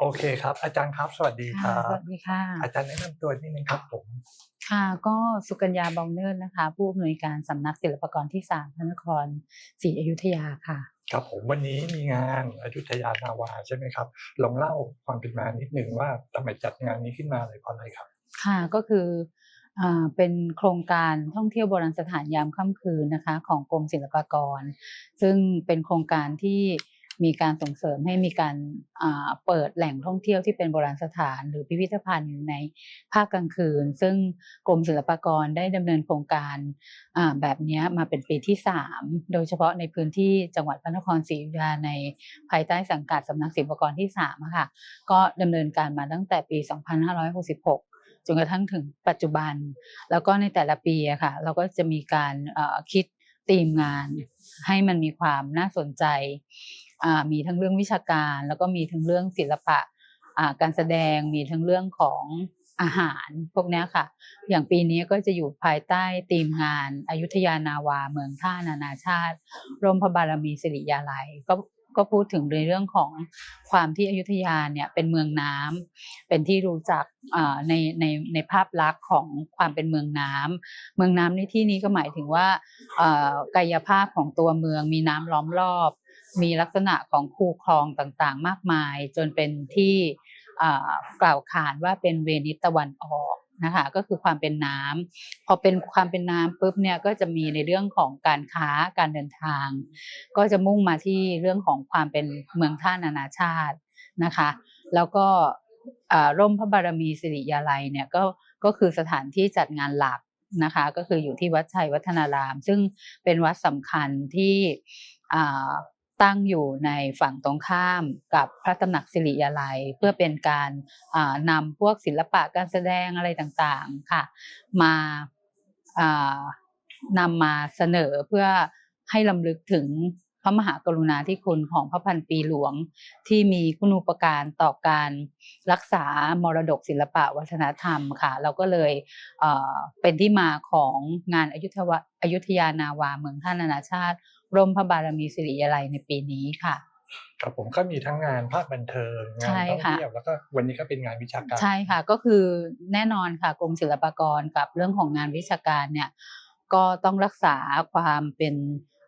โอเคครับ อาจารย์ครับ สวัสดีคค่ะรับสวัสดีค่ะ อาจารย์แนะนำตัวนิดนึงครับผม ค่ะ ก็สุกัญญาบองเนิร์นะคะ ผู้อำนวยการสำนักศิลปากรที่สามพระนครศรีอยุธยาค่ะ ครับผมวันนี้มีงานอยุธยานาวาใช่ไหมครับลองเล่าความเป็นมานิดนึงว่าทำไมจัดงานนี้ขึ้นมาเลยเพราะอะไรครับ ค่ะก็คืออ่าเป็นโครงการท่องเที่ยวโบราณสถานยามค่ำคืนนะคะ ของกรมศิลปากร ซึ่งเป็นโครงการที่ มีการส่งเสริมให้มีการเปิดแหล่งท่องเที่ยวที่เป็นโบราณสถาน หรือพิพิธภัณฑ์ในภาคกลางคืน ซึ่งกรมศิลปากรได้ดำเนินโครงการแบบนี้มาเป็นปีที่ 3 โดยเฉพาะในพื้นที่จังหวัดพระนครศรีอยุธยาในภายใต้สังกัดสำนักศิลปากรที่3ค่ะก็ดำเนินการมาตั้งแต่ปี 2566จนกระทั่งถึงปัจจุบัน แล้วก็ในแต่ละปีอะค่ะ เราก็จะมีการคิดธีมงาน ให้มันมีความน่าสนใจ มีทั้งเรื่องวิชาการ แล้วก็มีทั้งเรื่องศิลปะการแสดงมีทั้งเรื่องของอาหารพวกนี้ค่ะ อย่างปีนี้ก็จะอยู่ภายใต้ธีมงานอายุธยานาวาเมืองท่านานาชาติร่มพระบารมีสิริยาลัยก็ก็พูดถึงในเรื่องของความที่อยุธยาเนี่ยเป็นเมืองน้ำเป็นที่รู้จักในในในภาพลักษณ์ของความเป็นเมืองน้ำเมืองน้ำในที่นี้ก็หมายถึงว่ากายภาพของตัวเมืองมีน้ำล้อมรอบ มีลักษณะของคูคลองต่างๆ มากมาย จนเป็นที่กล่าวขานว่าเป็นเวนิสตะวันออกนะคะก็คือความเป็นน้ำพอเป็นความเป็นน้ำปุ๊บเนี่ยก็จะมีในเรื่องของการค้าการเดินทาง ก็จะมุ่งมาที่เรื่องของความเป็นเมืองท่านานาชาตินะคะ แล้วก็ร่มพระบารมีสิริยาลัยเนี่ยก็ก็คือสถานที่จัดงานหลักนะคะ ก็คืออยู่ที่วัดชัยวัฒนาราม ซึ่งเป็นวัดสำคัญที่ ตั้งอยู่ในฝั่งตรงข้ามกับพระตำหนักสิริยาลัย เพื่อเป็นการนำพวกศิลปะการแสดงอะไรต่างๆค่ะ มานำมาเสนอเพื่อให้ลำลึกถึงพระมหากรุณาธิคุณของพระพันปีหลวง ที่มีคุณูปการต่อการรักษามรดกศิลปะวัฒนธรรมค่ะ เราก็เลยเเป็นที่มาของงานอยุธวะอยุธยานาวาเมืองท่านานาชาติ ร่มพระบารมีสิริยาลัยในปีนี้ค่ะครับผมก็มีทั้งงานภาคบันเทิงงานใช่ท่องค่ะเที่ยวแล้วก็วันนี้ก็เป็นงานวิชาการ ใช่ค่ะก็คือแน่นอนค่ะกรมศิลปากรกับเรื่องของงานวิชาการเนี่ยก็ต้องรักษาความเป็น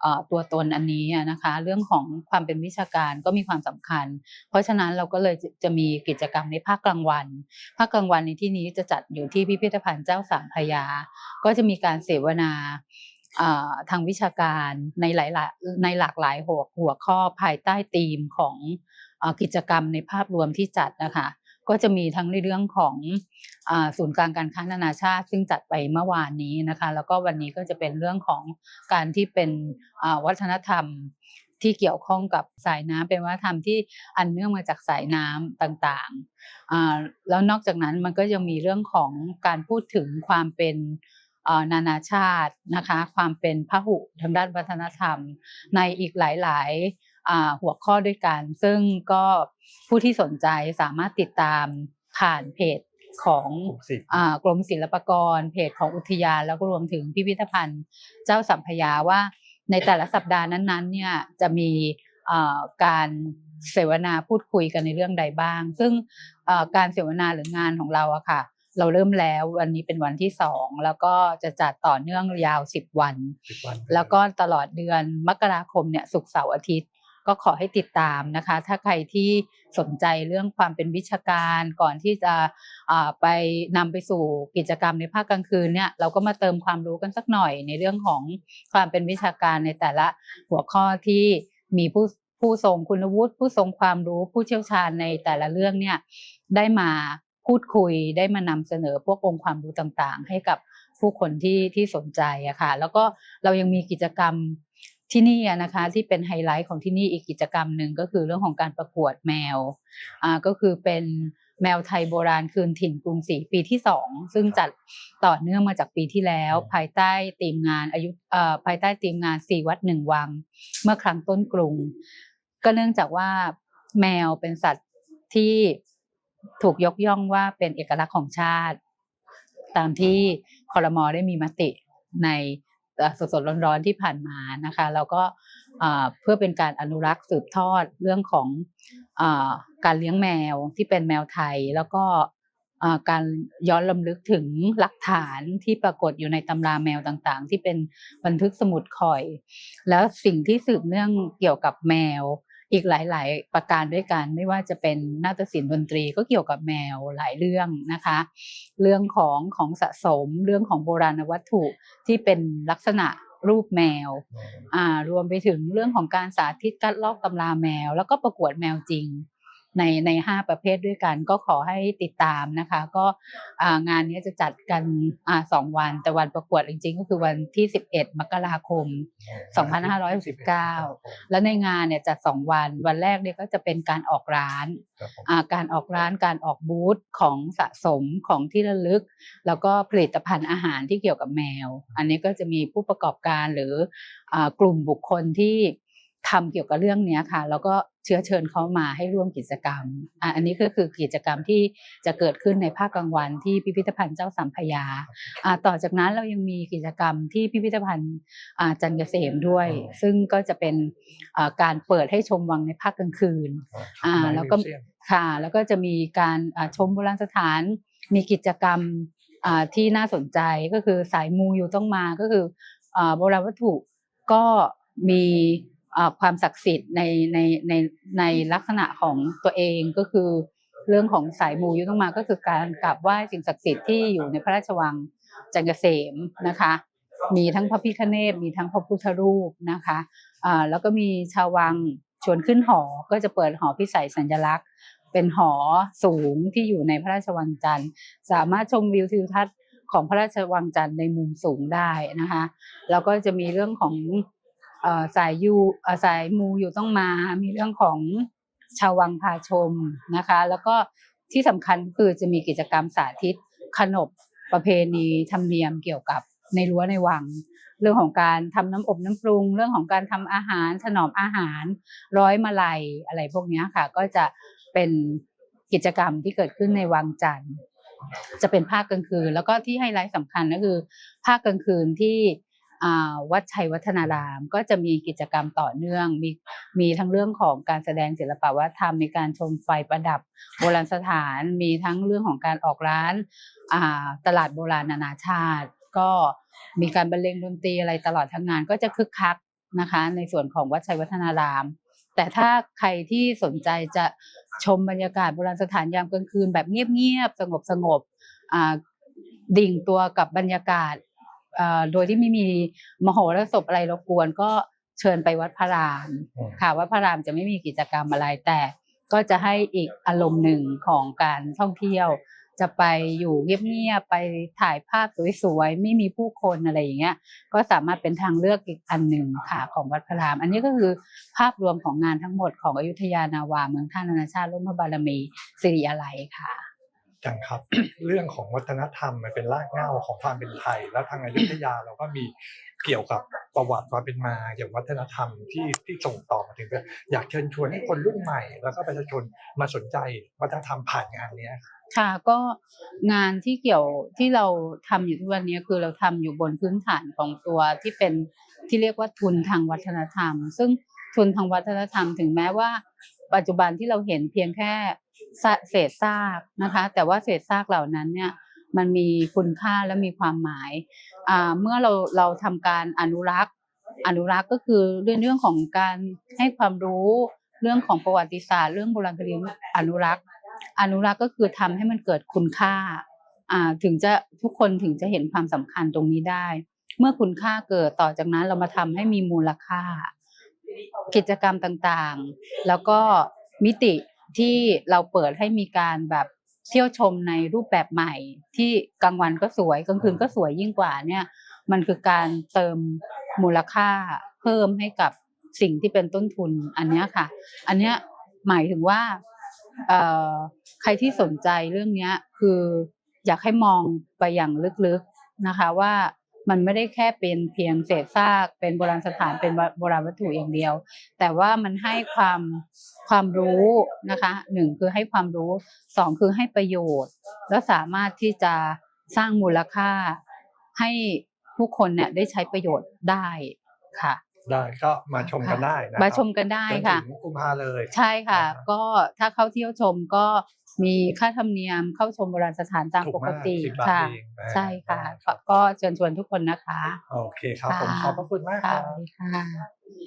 เอ่อตัวตนอันนี้อะนะคะเรื่องของความเป็นวิชาการก็มีความสำคัญ เพราะฉะนั้นเราก็เลยจะจะมีกิจกรรมในภาคกลางวัน ภาคกลางวันในที่นี้จะจัดอยู่ที่พิพิธภัณฑ์เจ้าสามพระยา ก็จะมีการเสวนาเอ่อ ทางวิชาการในหลายๆในหลากหลายหัวหัวข้อภายใต้ธีมของอกิจกรรมในภาพรวมที่จัดนะคะก็จะมีทั้งในเรื่องของศูนย์กลางการค้านานาชาติ ซึ่งจัดไปเมื่อวานนี้นะคะ แล้วก็วันนี้ก็จะเป็นเรื่องของการที่เป็นวัฒนธรรมที่เกี่ยวข้องกับสายน้ำเป็นวัฒนธรรมที่อันเนื่องมาจากสายน้ำต่างๆ แล้วนอกจากนั้นมันก็ยังมีเรื่องของการพูดถึงความเป็น นานาชาตินะคะความเป็นพหุทางด้านวัฒนธรรม ในอีกหลายๆอ่าหัวข้อด้วยกัน ซึ่งก็ผู้ที่สนใจสามารถติดตามผ่านเพจของกลุ่มสิบอ่ากรมศิลปากร เพจของอุทยานแล้วก็รวมถึงพิพิธภัณฑ์เจ้าสัมพยาว่า ในแต่ละสัปดาห์นั้นๆเนี่ยจะมีอ่าการเสวนาพูดคุยกันในเรื่องใดบ้าง ซึ่งอ่าการเสวนาหรืองานของเราอะค่ะ เราเริ่มแล้ววันนี้เป็นวันที่สองแล้วก็จะจัดต่อเนื่องยาวสิบวันสิบวันไปแล้วก็ตลอดเดือนมกราคมเนี่ยศุกร์เสาร์อาทิตย์ ก็ขอให้ติดตามนะคะ ถ้าใครที่สนใจเรื่องความเป็นวิชาการก่อนที่จะอ่าไปนำไปสู่กิจกรรมในภาคกลางคืนเนี่ยเราก็มาเติมความรู้กันสักหน่อยในเรื่องของความเป็นวิชาการในแต่ละหัวข้อที่มีผู้ผู้ทรงคุณวุฒิผู้ทรงความรู้ผู้เชี่ยวชาญในแต่ละเรื่องเนี่ยได้มา พูดคุยได้มานำเสนอพวกองค์ความรู้ต่างๆ ให้กับผู้คนที่ที่สนใจอะค่ะแล้วก็เรายังมีกิจกรรมที่นี่อะนะคะที่เป็นไฮไลท์ของที่นี่อีกกิจกรรมหนึ่งก็คือเรื่องของการประกวดแมวอ่าก็คือเป็นแมวไทยโบราณคืนถิ่นกรุงศรีปีที่สองซึ่งจัดต่อเนื่องมาจากปีที่แล้ว ภายใต้ธีมงานอายุเอ่อภายใต้ธีมงานสี่วัดหนึ่งวัง เมื่อครั้งต้นกรุง ก็เนื่องจากว่าแมวเป็นสัตว์ที่ ถูกยกย่องว่าเป็นเอกลักษณ์ของชาติ ตามที่คอรมอได้มีมติในเอ่อสดๆร้อนๆที่ผ่านมานะคะแล้วก็เพื่อเป็นการอนุรักษ์สืบทอดเรื่องของอการเลี้ยงแมวที่เป็นแมวไทย แล้วก็การย้อนลำลึกถึงหลักฐานที่ปรากฏอยู่ในตำราแมวต่างๆ ที่เป็นบันทึกสมุดคอย แล้วสิ่งที่สืบเนื่องเกี่ยวกับแมว อีกหลาย ๆ ประการด้วยกัน ไม่ว่าจะเป็นนาฏศิลป์ดนตรีก็เกี่ยวกับแมวหลายเรื่องนะคะ เรื่องของของสะสมเรื่องของโบราณวัตถุที่เป็นลักษณะรูปแมวอ่ารวมไปถึงเรื่องของการสาธิตคัดลอกตำราแมว แล้วก็ประกวดแมวจริง ในในห้าประเภทด้วยกัน ก็ขอให้ติดตามนะคะ ก็อ่างานนี้จะจัดกันอ่าสองวัน แต่วันประกวดจริงๆ ก็คือวันที่ 11 มกราคม 2569 และในงานเนี่ยจัดสองวัน วันแรกเนี่ยก็จะเป็นการออกร้านครับผมอ่าการออกร้านการออกบูธของสะสมของที่ระลึก แล้วก็ผลิตภัณฑ์อาหารที่เกี่ยวกับแมว อันนี้ก็จะมีผู้ประกอบการหรืออากลุ่มบุคคลที่ทำเกี่ยวกับเรื่องเนี้ยค่ะ แล้วก็ เชื้อเชิญเขามาให้ร่วมกิจกรรมอะอันนี้ก็คือกิจกรรมที่จะเกิดขึ้นในภาคกลางวันที่พิพิธภัณฑ์เจ้าสัมพยาอ่าต่อจากนั้นเรายังมีกิจกรรมที่พิพิธภัณฑ์อ่าจันทร์เกษมด้วย ซึ่งก็จะเป็นอ่าการเปิดให้ชมวังในภาคกลางคืนอ่าแล้วก็ในมิวเซียมค่ะแล้วก็จะมีการอ่าชมโบราณสถาน มีกิจกรรมอ่าที่น่าสนใจก็คือสายมูอยู่ต้องมาก็คืออ่าโบราณวัตถุก็มีอ่า ความศักดิ์สิทธิ์ในในในในลักษณะของตัวเองก็คือเรื่องของสายมูยู่ต้องมาก็คือการกราบไหว้สิ่งศักดิ์สิทธิ์ที่อยู่ในพระราชวังจันเกษมนะคะ มีทั้งพระพิฆเนศมีทั้งพระพุทธรูปนะคะอ่าแล้วก็มีชาววังชวนขึ้นหอ ก็จะเปิดหอพิสัยสัญลักษณ์ เป็นหอสูงที่อยู่ในพระราชวังจันทร์ สามารถชมวิวทิวทัศน์ของพระราชวังจันทร์ในมุมสูงได้นะคะ แล้วก็จะมีเรื่องของ สายยูสายมูอยู่ต้องมา มีเรื่องของชาววังพาชมนะคะ แล้วก็ที่สำคัญคือจะมีกิจกรรมสาธิตขนบประเพณีธรรมเนียมเกี่ยวกับในรั้วในวัง เรื่องของการทำน้ำอบน้ำปรุง เรื่องของการทำอาหารถนอมอาหาร ร้อยมาลัยอะไรพวกนี้ค่ะ ก็จะเป็นกิจกรรมที่เกิดขึ้นในวังจันทร์จะเป็นภาคกลางคืน แล้วก็ที่ไฮไลท์สำคัญก็คือ ภาคกลางคืนที่ วัดชัยวัฒนาราม ก็จะมีกิจกรรมต่อเนื่อง มีมีทั้งเรื่องของการแสดงศิลปวัฒนธรรมมีการชมไฟประดับโบราณสถาน มีทั้งเรื่องของการออกร้านาตลาดโบราณนานาชาติ ก็มีการบรรเลงดนตรีอะไรตลอดทั้งงานก็จะคึกคักนะคะ ในส่วนของวัดชัยวัฒนาราม แต่ถ้าใครที่สนใจจะชมบรรยากาศโบราณสถานยามกลางคืนแบบเงียบๆสงบสงบๆดิ่งตัวกับบรรยากาศ โดยที่ไม่มีมโหรสพอะไรรบกวนก็เชิญไปวัดพระรามอืมค่ะวัดพระรามจะไม่มีกิจกรรมอะไรแต่ก็จะให้อีกอารมณ์หนึ่งของการท่องเที่ยว จะไปอยู่เงียบๆไปถ่ายภาพสวยๆไม่มีผู้คนอะไรอย่างเงี้ย ก็สามารถเป็นทางเลือกอีกอันหนึ่งค่ะของวัดพระราม อันนี้ก็คือภาพรวมของงานทั้งหมดของอยุธยานาวาเมืองท่านานาชาติร่วมพระบารมีสิริอะไรค่ะ จังครับ เรื่องของวัฒนธรรมมันเป็นรากเหง้าของความเป็นไทย แล้วทางอยุธยาเราก็มีเกี่ยวกับประวัติความเป็นมาเกี่ยวกับวัฒนธรรมที่ที่ส่งต่อมาถึงอยากเชิญชวนให้คนรุ่นใหม่ แล้วก็ประชาชนมาสนใจวัฒนธรรมผ่านงานเนี้ยค่ะก็งานที่เกี่ยวที่เราทำอยู่ทุกวันนี้คือเราทำอยู่บนพื้นฐานของตัวที่เป็นที่เรียกว่าทุนทางวัฒนธรรม ซึ่งทุนทางวัฒนธรรมถึงแม้ว่า ปัจจุบันที่เราเห็นเพียงแค่ เศษซากนะคะ แต่ว่าเศษซากเหล่านั้นเนี่ยมันมีคุณค่าและมีความหมาย เมื่อเราเราทำการอนุรักษ์ อนุรักษ์ก็คือเรื่องเรื่องของการให้ความรู้เรื่องของประวัติศาสตร์ เรื่องโบราณคดีอนุรักษ์ อนุรักษ์ก็คือทำให้มันเกิดคุณค่าอ่าถึงจะทุกคนถึงจะเห็นความสำคัญตรงนี้ได้ เมื่อคุณค่าเกิดต่อจากนั้นเรามาทำให้มีมูลค่า กิจกรรมต่างๆ แล้วก็มิติ ที่เราเปิดให้มีการแบบเที่ยวชมในรูปแบบใหม่ ที่กลางวันก็สวยกลางคืนก็สวยยิ่งกว่าเนี่ย มันคือการเติมมูลค่าเพิ่มให้กับสิ่งที่เป็นต้นทุนอันนี้ค่ะ อันนี้หมายถึงว่าใครที่สนใจเรื่องนี้คืออยากให้มองไปอย่างลึกๆนะคะว่า มันไม่ได้แค่เป็นเพียงเศษซากเป็นโบราณสถานเป็นโบราณวัตถุอย่างเดียว แต่ว่ามันให้ความความรู้นะคะหนึ่งคือให้ความรู้สองคือให้ประโยชน์ แล้วสามารถที่จะสร้างมูลค่าให้ผู้คนเนี่ยได้ใช้ประโยชน์ได้ค่ะได้ก็มาชมกันได้นะครับมาชมกันได้จนค่ะถึงกุมภาเลย ใช่ค่ะอ่าก็ถ้าเข้าเที่ยวชมก็ มีค่าธรรมเนียมเข้าชมโบราณสถานตามถูกปมากกติ10บาทค่ะ เองนะใช่ค่ะก็ก็เชิญชวนทุกคนนะคะ โอเคครับผมค่ะขอบพระคุณมากคค่ะรับ สวัสดีค่ะ